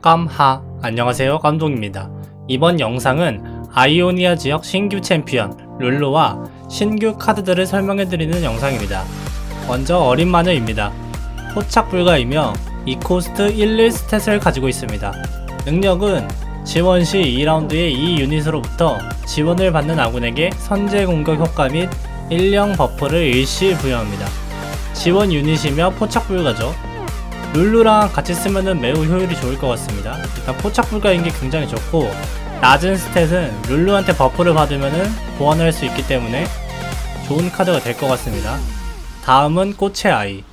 깜하. 안녕하세요. 깜동입니다. 이번 영상은 아이오니아 지역 신규 챔피언 룰루와 신규 카드들을 설명해드리는 영상입니다. 먼저 어린 마녀입니다. 포착 불가이며 이코스트 11 스탯을 가지고 있습니다. 능력은 지원 시 2라운드의 이 유닛으로부터 지원을 받는 아군에게 선제 공격 효과 및 1령 버프를 일시 부여합니다. 지원 유닛이며 포착 불가죠 룰루랑 같이 쓰면은 매우 효율이 좋을 것 같습니다. 일단 포착 불가인 게 굉장히 좋고 낮은 스탯은 룰루한테 버프를 받으면은 보완할 수 있기 때문에 좋은 카드가 될 것 같습니다. 다음은 꽃의 아이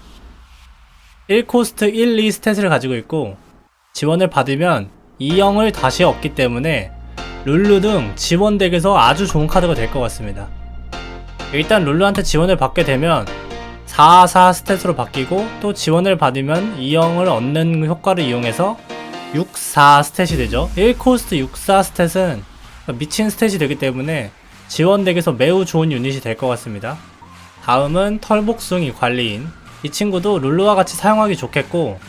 1코스트 1, 2 스탯을 가지고 있고 지원을 받으면 2형을 다시 얻기 때문에 룰루 등 지원 덱에서 아주 좋은 카드가 될 것 같습니다. 일단 룰루한테 지원을 받게 되면 4, 4 스탯으로 바뀌고 또 지원을 받으면 2형을 얻는 효과를 이용해서 6, 4 스탯이 되죠. 1코스트 6, 4 스탯은 미친 스탯이 되기 때문에 지원 덱에서 매우 좋은 유닛이 될 것 같습니다. 다음은 털복숭이 관리인. 이 친구도 룰루와 같이 사용하기 좋겠고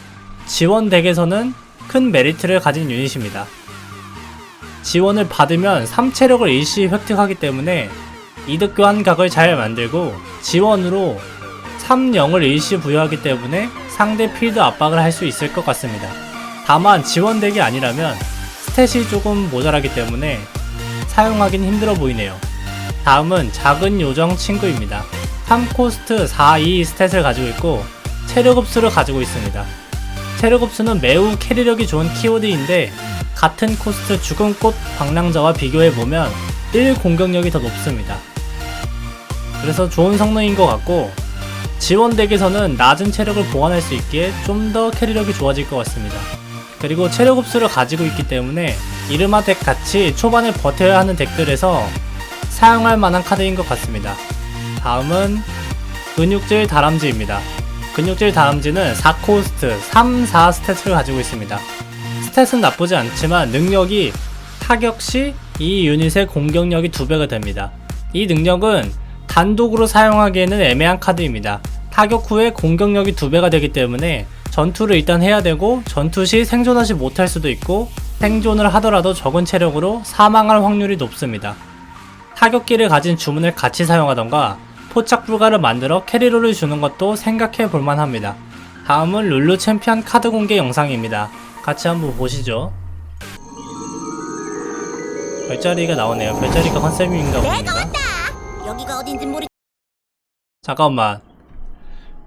지원 덱에서는 큰 메리트를 가진 유닛입니다. 지원을 받으면 3체력을 일시 획득하기 때문에 이득 교환 각을 잘 만들고 지원으로 3영을 일시 부여하기 때문에 상대 필드 압박을 할 수 있을 것 같습니다. 다만 지원덱이 아니라면 스탯이 조금 모자라기 때문에 사용하긴 힘들어 보이네요. 다음은 작은 요정 친구입니다. 3코스트 4, 2 스탯을 가지고 있고 체력 흡수를 가지고 있습니다. 체력 흡수는 매우 캐리력이 좋은 키워드인데 같은 코스트 죽음꽃 방랑자와 비교해보면 1 공격력이 더 높습니다. 그래서 좋은 성능인 것 같고 지원 덱에서는 낮은 체력을 보완할 수 있기에 좀 더 캐리력이 좋아질 것 같습니다. 그리고 체력 흡수를 가지고 있기 때문에 이르마 덱 같이 초반에 버텨야 하는 덱들에서 사용할 만한 카드인 것 같습니다. 다음은 근육질 다람쥐입니다. 근육질 다람쥐는 4코스트 3, 4 스탯을 가지고 있습니다. 스탯은 나쁘지 않지만 능력이 타격 시 이 유닛의 공격력이 2배가 됩니다. 이 능력은 단독으로 사용하기에는 애매한 카드입니다. 타격 후에 공격력이 2배가 되기 때문에 전투를 일단 해야 되고 전투 시 생존하지 못할 수도 있고 생존을 하더라도 적은 체력으로 사망할 확률이 높습니다. 타격기를 가진 주문을 같이 사용하던가 포착 불가를 만들어 캐리로를 주는 것도 생각해 볼만 합니다. 다음은 룰루 챔피언 카드 공개 영상입니다. 같이 한번 보시죠. 별자리가 나오네요. 별자리가 컨셉인가 봅니다. 어딘지 모르. 잠깐만.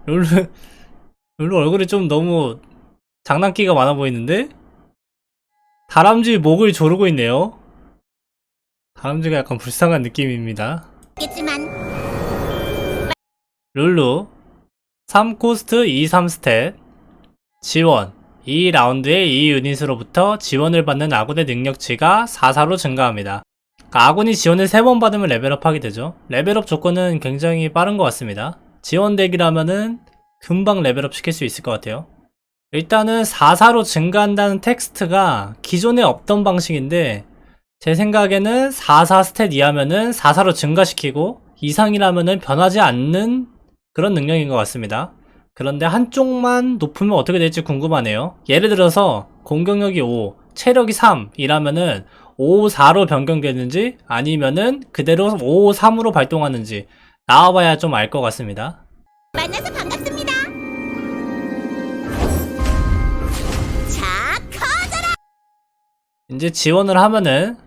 룰루, 룰루 얼굴이 좀 너무 장난기가 많아 보이는데? 다람쥐 목을 조르고 있네요. 다람쥐가 약간 불쌍한 느낌입니다. 겠지만 룰루 3코스트 23 스탯 지원 2라운드의 이 유닛으로부터 지원을 받는 아군의 능력치가 4사로 증가합니다. 그러니까 아군이 지원을 3번 받으면 레벨업 하게 되죠. 레벨업 조건은 굉장히 빠른 것 같습니다. 지원 덱이라면은 금방 레벨업 시킬 수 있을 것 같아요. 일단은 4사로 증가한다는 텍스트가 기존에 없던 방식인데 제 생각에는 44 스탯 이하면은 44로 증가시키고 이상이라면은 변하지 않는 그런 능력인 것 같습니다. 그런데 한쪽만 높으면 어떻게 될지 궁금하네요. 예를 들어서 공격력이 5, 체력이 3 이라면은 5, 4로 변경되는지 아니면은 그대로 5, 3으로 발동하는지 나와봐야 좀 알 것 같습니다. 만나서 반갑습니다. 자, 커져라. 이제 지원을 하면은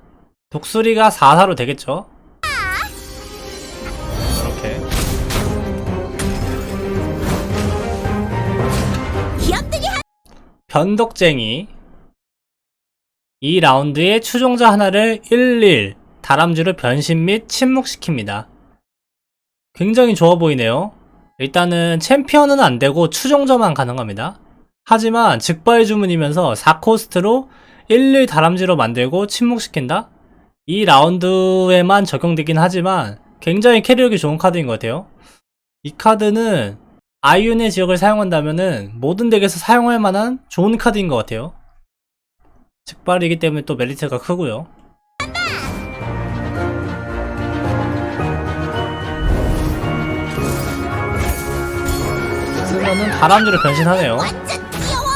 독수리가 4, 4로 되겠죠? 이렇게 변덕쟁이 이 라운드에 추종자 하나를 11 다람쥐로 변신 및 침묵시킵니다. 굉장히 좋아 보이네요. 일단은 챔피언은 안 되고 추종자만 가능합니다. 하지만 즉발 주문이면서 4코스트로 11 다람쥐로 만들고 침묵시킨다? 이 라운드에만 적용되긴 하지만 굉장히 캐리력이 좋은 카드인 것 같아요. 이 카드는 아이온의 지역을 사용한다면은 모든 덱에서 사용할 만한 좋은 카드인 것 같아요. 즉발이기 때문에 또 메리트가 크고요. 쓰면은 다람쥐로 변신하네요. 완전 귀여워.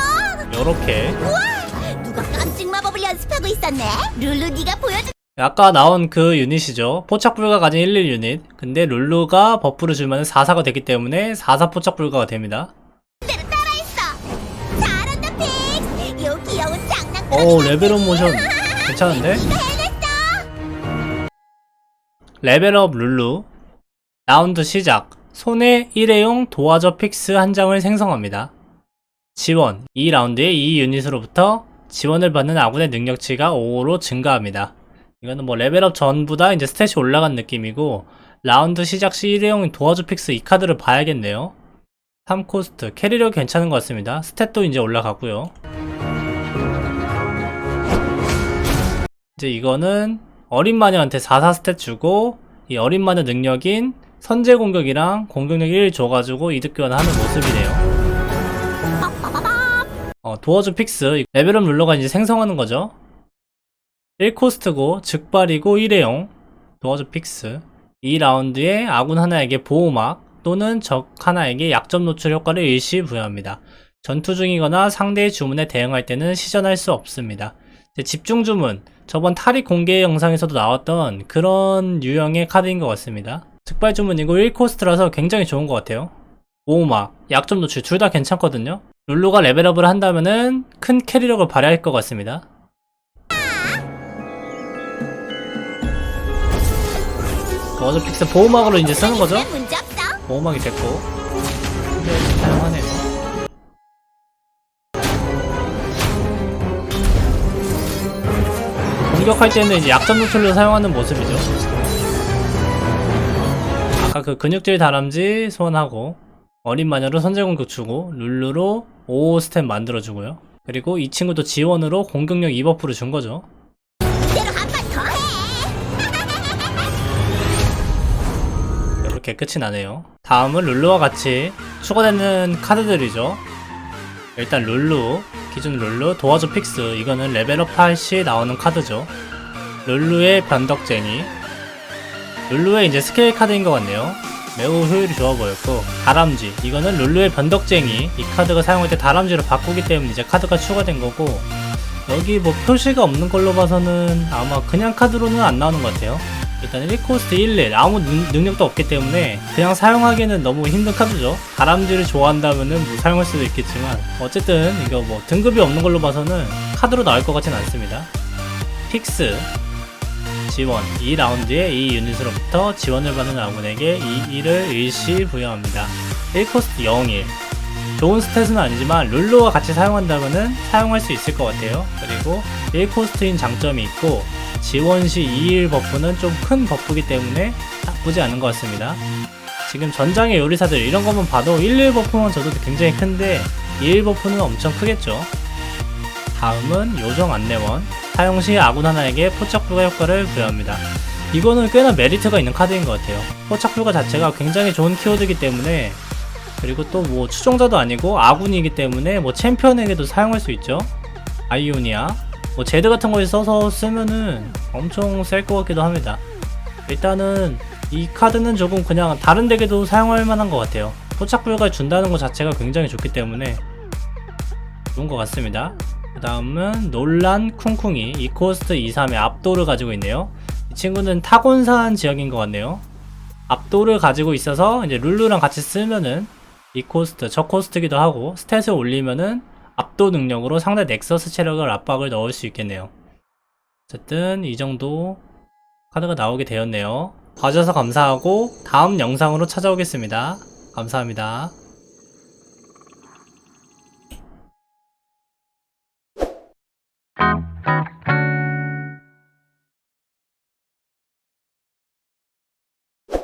요렇게 우와, 누가 깜찍 마법을 연습하고 있었네. 룰루 네가 보여준 아까 나온 그 유닛이죠. 포착 불가 가진 11 유닛. 근데 룰루가 버프를 주면 4사가 되기 때문에 4사 포착 불가가 됩니다. 오 레벨업 모션 괜찮은데? 레벨업 룰루 라운드 시작 손에 일회용 도화저 픽스 한 장을 생성합니다. 지원 2라운드에 이 유닛으로부터 지원을 받는 아군의 능력치가 5로 증가합니다. 이거는 뭐 레벨업 전보다 이제 스탯이 올라간 느낌이고 라운드 시작 시 일회용 도화저 픽스 이 카드를 봐야겠네요. 3코스트 캐리력 괜찮은 것 같습니다. 스탯도 이제 올라가고요. 이제 이거는 어린 마녀한테 44 스탯 주고 이 어린 마녀 능력인 선제 공격이랑 공격력 1 줘가지고 이득 교환하는 모습이네요. 어, 도어즈 픽스 레벨업 룰러가 이제 생성하는 거죠. 1코스트고 즉발이고 1회용 도어즈 픽스 2라운드에 아군 하나에게 보호막 또는 적 하나에게 약점 노출 효과를 일시 부여합니다. 전투 중이거나 상대의 주문에 대응할 때는 시전할 수 없습니다. 집중 주문 저번 탈익 공개 영상에서도 나왔던 그런 유형의 카드인 것 같습니다. 특발 주문이고 1코스트라서 굉장히 좋은 것 같아요. 보호막, 약점 노출 둘 다 괜찮거든요. 룰루가 레벨업을 한다면은 큰 캐리력을 발휘할 것 같습니다. 어저 픽스 보호막으로 이제 쓰는 거죠? 보호막이 됐고 공격할 때는 이제 약점 노출로 사용하는 모습이죠. 아까 그 근육질 다람쥐 소환하고 어린 마녀로 선제 공격 주고 룰루로 5 스텝 만들어주고요. 그리고 이 친구도 지원으로 공격력 2버프를 준 거죠. 이렇게 끝이 나네요. 다음은 룰루와 같이 추가되는 카드들이죠. 일단 룰루, 기준 룰루, 도와줘 픽스. 이거는 레벨업 할 시 나오는 카드죠. 룰루의 변덕쟁이. 룰루의 이제 스케일 카드인 것 같네요. 매우 효율이 좋아 보였고, 다람쥐. 이거는 룰루의 변덕쟁이. 이 카드가 사용할 때 다람쥐로 바꾸기 때문에 이제 카드가 추가된 거고, 여기 뭐 표시가 없는 걸로 봐서는 아마 그냥 카드로는 안 나오는 것 같아요. 일단 1코스트 11 아무 능, 능력도 없기 때문에 그냥 사용하기에는 너무 힘든 카드죠. 다람쥐를 좋아한다면은 뭐 사용할 수도 있겠지만 어쨌든 이거 뭐 등급이 없는 걸로 봐서는 카드로 나올 것 같진 않습니다. 픽스. 지원. 2라운드에 이 유닛으로부터 지원을 받는 아군에게 이 1을 일시 부여합니다. 1코스트 01 좋은 스탯은 아니지만 룰루와 같이 사용한다면은 사용할 수 있을 것 같아요. 그리고 1코스트인 장점이 있고 지원 시 2일 버프는 좀 큰 버프기 때문에 나쁘지 않은 것 같습니다. 지금 전장의 요리사들 이런 것만 봐도 1, 1 버프만 줘도 굉장히 큰데 2일 버프는 엄청 크겠죠. 다음은 요정 안내원 사용 시 아군 하나에게 포착 불가 효과를 부여합니다. 이거는 꽤나 메리트가 있는 카드인 것 같아요. 포착 불가 자체가 굉장히 좋은 키워드이기 때문에 그리고 또 뭐 추종자도 아니고 아군이기 때문에 뭐 챔피언에게도 사용할 수 있죠. 아이오니아 뭐 제드 같은 거에 써서 쓰면은 엄청 셀 것 같기도 합니다. 일단은 이 카드는 조금 그냥 다른 덱에도 사용할 만한 것 같아요. 포착 불가 준다는 것 자체가 굉장히 좋기 때문에 좋은 것 같습니다. 그 다음은 논란 쿵쿵이 이 코스트 2, 3의 압도를 가지고 있네요. 이 친구는 타곤산 지역인 것 같네요. 압도를 가지고 있어서 이제 룰루랑 같이 쓰면은 이 코스트, 저 코스트기도 하고 스탯을 올리면은 압도 능력으로 상대 넥서스 체력을 압박을 넣을 수 있겠네요. 어쨌든 이 정도 카드가 나오게 되었네요. 봐주셔서 감사하고 다음 영상으로 찾아오겠습니다. 감사합니다.